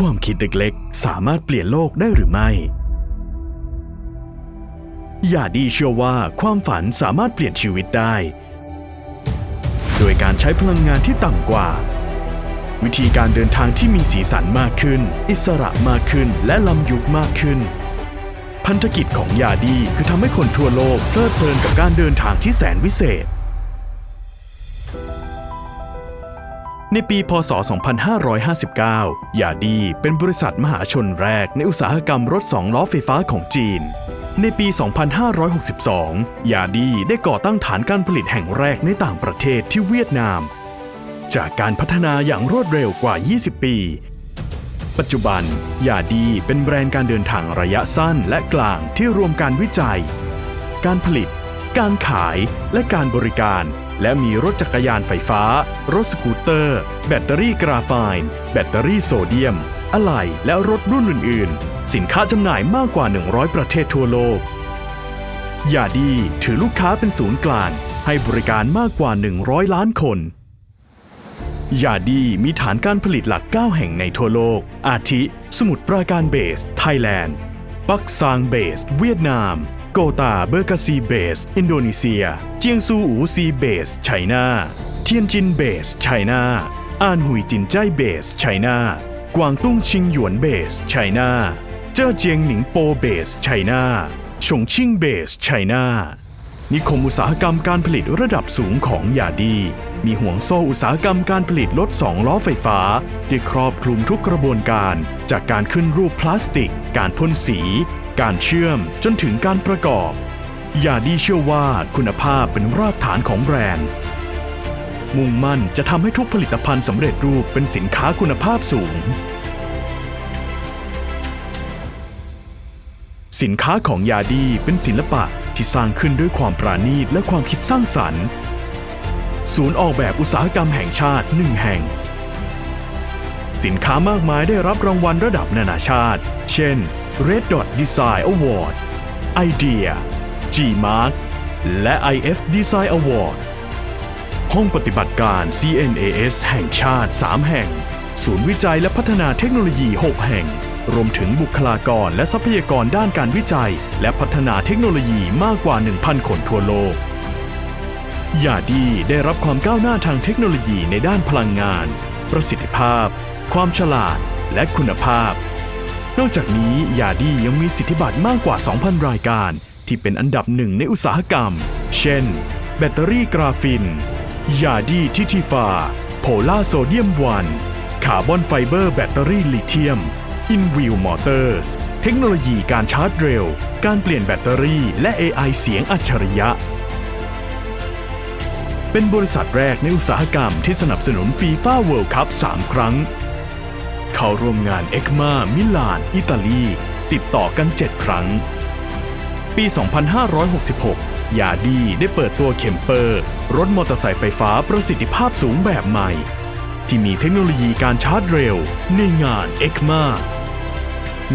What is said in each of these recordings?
ความคิดเล็กๆ สามารถเปลี่ยนโลกได้หรือไม่อย่าดีเชื่อว่าความฝันสามารถเปลี่ยนชีวิตได้ โดยการใช้พลังงานที่ต่ำกว่า วิธีการเดินทางที่มีสีสันมากขึ้น อิสระมากขึ้น และล้ำยุคมากขึ้น พันธกิจของยาดีคือทำให้คนทั่วโลกเพลิดเพลินกับการเดินทางที่แสนวิเศษ ในปีพศ 2559 ยาดีเป็นบริษัทมหาชนแรกในอุตสาหกรรมรถสองล้อไฟฟ้าของจีน ในปี 2562 ยาดีได้ก่อตั้งฐานการผลิตแห่งแรกในต่างประเทศที่เวียดนาม จากการพัฒนาอย่างรวดเร็วกว่า 20 ปี ปัจจุบัน ยาดีเป็นแบรนด์การเดินทางระยะสั้นและกลางที่รวมการวิจัย การผลิต การขายและการบริการ และมีรถจักรยานไฟฟ้า รถสกูตเตอร์ แบตเตอรี่กราไฟน์แบตเตอรี่โซเดียม อะไหล่และรถรุ่นอื่น ๆ สินค้าจำหน่ายมากกว่า 100 ประเทศทั่วโลกยาดีถือลูกค้าเป็นศูนย์กลาง ให้บริการมากกว่า 100 ล้านคนยาดีมีฐานการผลิตหลัก 9 แห่งในทั่วโลก อาทิ สมุทรปราการเบส ไทยแลนด์ ปักซางเบส เวียดนาม โกตาเบอร์กาซีเบส อินโดนีเซีย เจียงซูอูซีเบสไชน่า เทียนจินเบสไชน่า อานหุยจินใจเบสไชน่า กวางตุ้งชิงหยวนเบสไชน่า เจ้อเจียงหนิงโปเบสไชน่าฉงชิ่งเบสไชน่า นิคมอุตสาหกรรมการผลิตระดับสูงของยาดี มีห่วงโซ่อุตสาหกรรมการผลิตรถสองล้อไฟฟ้า ที่ครอบคลุมทุกกระบวนการ จากการขึ้นรูปพลาสติก การพ่นสี การเชื่อมจนถึงการประกอบยาดีเชื่อว่าคุณภาพเป็นรากฐานของแบรนด์ มุ่งมั่นจะทำให้ทุกผลิตภัณฑ์สำเร็จรูปเป็นสินค้าคุณภาพสูง สินค้าของยาดีเป็นศิลปะที่สร้างขึ้นด้วยความปราณีตและความคิดสร้างสรรค์ ศูนย์ออกแบบอุตสาหกรรมแห่งชาติหนึ่งแห่ง สินค้ามากมายได้รับรางวัลระดับนานาชาติ เช่น Red Dot Design Award Idea G-Mark และ IF Design Award ห้องปฏิบัติการ CNAS แห่งชาติ 3 แห่ง ศูนย์วิจัยและพัฒนาเทคโนโลยี 6 แห่ง รวมถึงบุคลากรและทรัพยากรด้านการวิจัย และพัฒนาเทคโนโลยีมากกว่า 1,000 คนทั่วโลก ยาดีได้รับความก้าวหน้าทางเทคโนโลยีในด้านพลังงาน ประสิทธิภาพ ความฉลาด และคุณภาพ นอกจากนี้ยาดียังมีสิทธิบัตรมากกว่า 2,000 รายการ ที่เป็นอันดับหนึ่งในอุตสาหกรรม เช่น แบตเตอรี่กราฟิน ยาดีทิทิฟา โพลาโซเดียมวันคาร์บอนไฟเบอร์แบตเตอรี่ลิเธียมอินวิวมอเตอร์สเทคโนโลยีการชาร์จเร็ว การเปลี่ยนแบตเตอรี่ และ AI เสียงอัจฉริยะ เป็นบริษัทแรกในอุตสาหกรรมที่สนับสนุนฟีฟ่าเวิลด์คัพ3ครั้ง เข้าร่วมงานเอ็กมามิลาน อิตาลี ติดต่อกัน 7 ครั้ง ปี 2566 ยาดีได้เปิดตัวเข็มเปอร์ รถมอเตอร์ไซค์ไฟฟ้าประสิทธิภาพสูงแบบใหม่ ที่มีเทคโนโลยีการชาร์จเร็ว ในงานเอ็กมา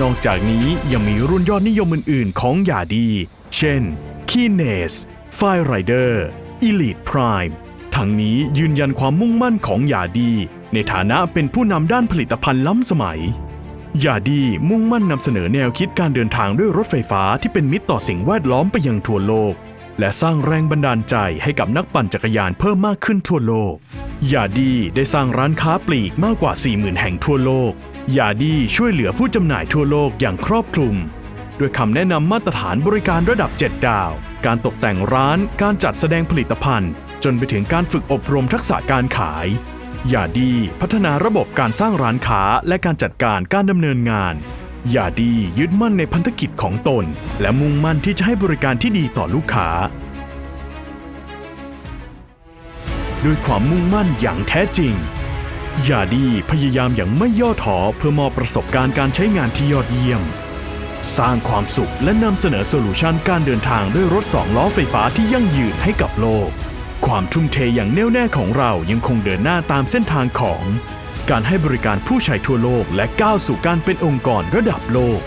นอกจากนี้ยังมีรุ่นยอดนิยมอื่น ๆ ของยาดี เช่น k e y n e s f i r e Rider Elite Prime ทั้งนี้ยืนยันความมุ่งมั่นของยาดี ในฐานะเป็นผู้นำด้านผลิตภัณฑ์ล้ำสมัย ยาดีมุ่งมั่นนำเสนอแนวคิดการเดินทางด้วยรถไฟฟ้าที่เป็นมิตรต่อสิ่งแวดล้อมไปยังทั่วโลก และสร้างแรงบันดาลใจให้กับนักปั่นจักรยานเพิ่มมากขึ้นทั่วโลก ยาดีได้สร้างร้านค้าปลีกมากกว่า 40,000 แห่งทั่วโลก ยาดีช่วยเหลือผู้จำหน่ายทั่วโลกอย่างครอบคลุม ด้วยคำแนะนำมาตรฐานบริการระดับ 7 ดาว การตกแต่งร้าน การจัดแสดงผลิตภัณฑ์ จนไปถึงการฝึกอบรมทักษะการขาย อย่าดีพัฒนาระบบการสร้างร้านค้าและการจัดการการดำเนินงาน อย่าดียึดมั่นในพันธกิจของตน และมุ่งมั่นที่จะให้บริการที่ดีต่อลูกค้า ด้วยความมุ่งมั่นอย่างแท้จริงอย่าดีพยายามอย่างไม่ย่อท้อเพื่อมอบประสบการณ์การใช้งานที่ยอดเยี่ยม สร้างความสุขและนำเสนอโซลูชันการเดินทางด้วยรถสองล้อไฟฟ้าที่ยั่งยืนให้กับโลก ความทุ่มเทอย่างแน่วแน่ของเรายังคงเดินหน้าตามเส้นทางของ การให้บริการผู้ใช้ทั่วโลกและก้าวสู่การเป็นองค์กรระดับโลก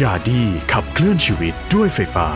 ยาดีขับเคลื่อนชีวิตด้วยไฟฟ้า